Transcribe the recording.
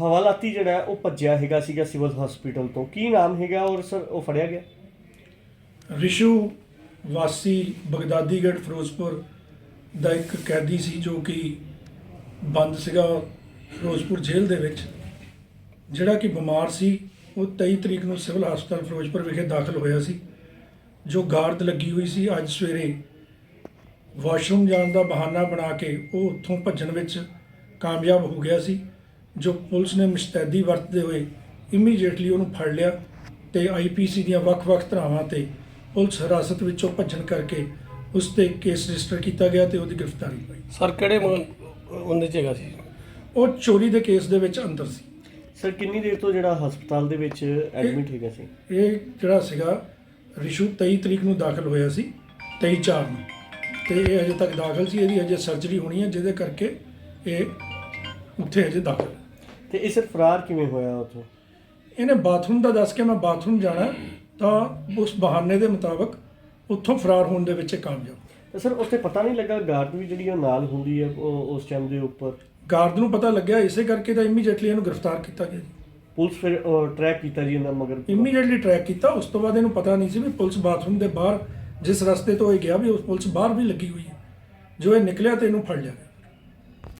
ਹਵਾਲਾਤੀ ਜਿਹੜਾ ਉਹ ਭੱਜਿਆ ਹੈਗਾ ਸੀਗਾ ਸਿਵਲ ਹਸਪੀਟਲ ਤੋਂ। ਕੀ ਨਾਮ ਹੈਗਾ ਔਰ ਸਰ, ਉਹ ਫੜਿਆ ਗਿਆ? ਰਿਸ਼ੂ ਵਾਸੀ ਬਗਦਾਦੀਗੜ੍ਹ ਫਿਰੋਜ਼ਪੁਰ ਦਾ ਇੱਕ ਕੈਦੀ ਸੀ ਜੋ ਕਿ ਬੰਦ ਸੀਗਾ ਫਿਰੋਜ਼ਪੁਰ ਜੇਲ੍ਹ ਦੇ ਵਿੱਚ। ਜਿਹੜਾ ਕਿ ਬਿਮਾਰ ਸੀ, ਉਹ 23 ਤਰੀਕ ਨੂੰ ਸਿਵਲ ਹਸਪਤਾਲ ਫਿਰੋਜ਼ਪੁਰ ਵਿਖੇ ਦਾਖਲ ਹੋਇਆ ਸੀ, ਜੋ ਗਾਰਦ ਲੱਗੀ ਹੋਈ ਸੀ। ਅੱਜ ਸਵੇਰੇ ਵਾਸ਼ਰੂਮ ਜਾਣ ਦਾ ਬਹਾਨਾ ਬਣਾ ਕੇ ਉਹ ਉੱਥੋਂ ਭੱਜਣ ਵਿੱਚ ਕਾਮਯਾਬ ਹੋ ਗਿਆ ਸੀ। ਜੋ ਪੁਲਿਸ ਨੇ ਮੁਸਤੈਦੀ ਵਰਤਦੇ ਹੋਏ ਇਮੀਡੀਏਟਲੀ ਉਹਨੂੰ ਫੜ ਲਿਆ ਤੇ ਆਈਪੀਸੀ ਦੀਆਂ ਵੱਖ-ਵੱਖ ਧਾਰਾਵਾਂ ਤੇ ਪੁਲਿਸ ਹਿਰਾਸਤ ਵਿੱਚੋਂ ਭੱਜਣ ਕਰਕੇ ਉਸ ਤੇ ਕੇਸ ਰਜਿਸਟਰ ਕੀਤਾ ਗਿਆ ਤੇ ਉਹਦੀ ਗ੍ਰਿਫਤਾਰੀ ਹੋਈ। ਸਰ ਕਿਹੜੇ ਉਹਦੇ ਚ ਹੈਗਾ ਸੀ? ਉਹ ਚੋਰੀ ਦੇ ਕੇਸ ਦੇ ਵਿੱਚ ਅੰਦਰ ਸੀ। ਸਰ ਕਿੰਨੀ ਦੇਰ ਤੋਂ ਜਿਹੜਾ ਹਸਪਤਾਲ ਦੇ ਵਿੱਚ ਐਡਮਿਟ ਹੈਗਾ ਸੀ? ਇਹ ਜਿਹੜਾ ਸੀਗਾ ਰਿਸ਼ੂ 23 ਤਰੀਕ ਨੂੰ ਦਾਖਲ ਹੋਇਆ ਸੀ 23 ਚਾਰ ਨੂੰ। ਤੇ ਇਹ ਅਜੇ ਤੱਕ ਦਾਖਲ ਸੀ ਇਹਦੀ ਅਜੇ ਸਰਜਰੀ ਹੋਣੀ ਹੈ ਜਿਹਦੇ ਕਰਕੇ ਇਹ ਉੱਥੇ ਅਜੇ ਦਾਖਲ ਹੈ। ਤੇ ਇਹ ਸਰ ਫਰਾਰ ਕਿਵੇਂ ਹੋਇਆ ਉੱਥੋਂ? ਇਹਨੇ ਬਾਥਰੂਮ ਦਾ ਦੱਸ ਕੇ ਮੈਂ ਬਾਥਰੂਮ ਜਾਣਾ ਤਾਂ ਉਸ ਬਹਾਨੇ ਦੇ ਮੁਤਾਬਕ ਉੱਥੋਂ ਫਰਾਰ ਹੋਣ ਦੇ ਵਿੱਚ ਇਹ ਕਾਮਯਾਬ। ਤੇ ਸਰ ਉੱਥੇ ਪਤਾ ਨਹੀਂ ਲੱਗਾ ਗਾਰਡ ਵੀ ਜਿਹੜੀ ਉਹ ਨਾਲ ਹੁੰਦੀ ਹੈ ਉਹ ਉਸ ਟਾਈਮ ਦੇ ਉੱਪਰ? ਗਾਰਡ ਨੂੰ ਪਤਾ ਲੱਗਿਆ ਇਸੇ ਕਰਕੇ ਤਾਂ ਇਮੀਡੀਏਟਲੀ ਇਹਨੂੰ ਗ੍ਰਿਫਤਾਰ ਕੀਤਾ ਗਿਆ ਪੁਲਿਸ ਫਿਰ ਟਰੈਕ ਕੀਤਾ ਜੀ ਇਹਨਾਂ ਮਗਰ? ਇਮੀਡੀਏਟਲੀ ਟਰੈਕ ਕੀਤਾ ਉਸ ਤੋਂ ਬਾਅਦ ਇਹਨੂੰ ਪਤਾ ਨਹੀਂ ਸੀ ਵੀ ਪੁਲਿਸ ਬਾਥਰੂਮ ਦੇ ਬਾਹਰ ਜਿਸ ਰਸਤੇ ਤੋਂ ਇਹ ਗਿਆ ਵੀ ਉਸ ਪੁਲਿਸ ਬਾਹਰ ਵੀ ਲੱਗੀ ਹੋਈ ਹੈ। ਜੋ ਇਹ ਨਿਕਲਿਆ ਤੇ ਇਹਨੂੰ ਫੜ ਲਿਆ ਗਿਆ।